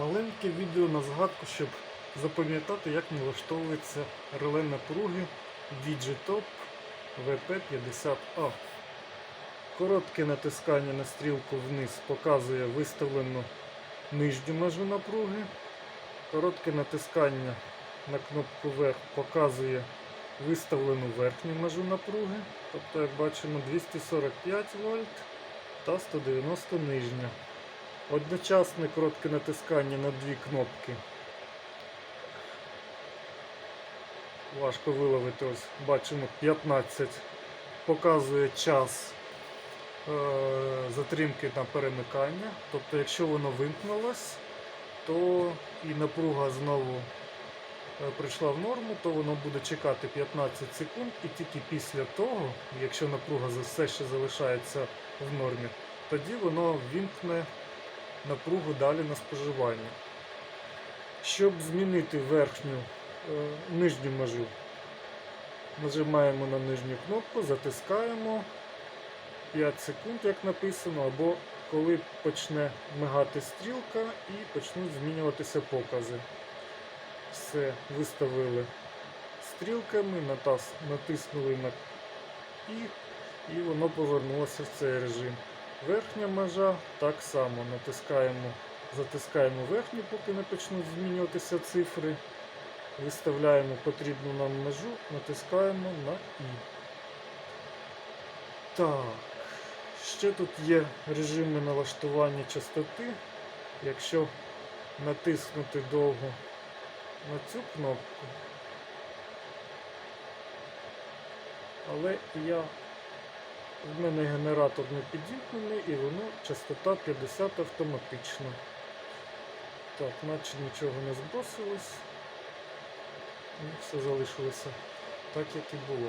Маленьке відео на згадку, щоб запам'ятати, як налаштовується реле напруги Digitop VP50A. Коротке натискання на стрілку вниз показує виставлену нижню межу напруги. Коротке натискання на кнопку вверх показує виставлену верхню межу напруги. Тобто, як бачимо, 245 вольт та 190 нижня. Одночасне коротке натискання на дві кнопки. Важко виловити, ось бачимо 15. Показує час е, затримки на перемикання. Тобто, якщо воно вимкнулось, то і напруга знову е, прийшла в норму, то воно буде чекати 15 секунд, і тільки після того, якщо напруга все ще залишається в нормі, тоді воно вімкне напругу далі на споживання. Щоб змінити верхню е, нижню межу, нажимаємо на нижню кнопку, затискаємо 5 секунд, як написано, або коли почне мигати стрілка і почнуть змінюватися покази. Все, виставили стрілками, натиснули на і, і воно повернулося в цей режим. Верхня межа так само натискаємо, затискаємо верхню, поки не почнуть змінюватися цифри. Виставляємо потрібну нам межу, натискаємо на І. Так. Ще тут є режими налаштування частоти. Якщо натиснути довго на цю кнопку, але я в мене генератор не підімкнений і воно частота 50 автоматично. Так, наче нічого не збросилось. Ну, все залишилося так, як і було.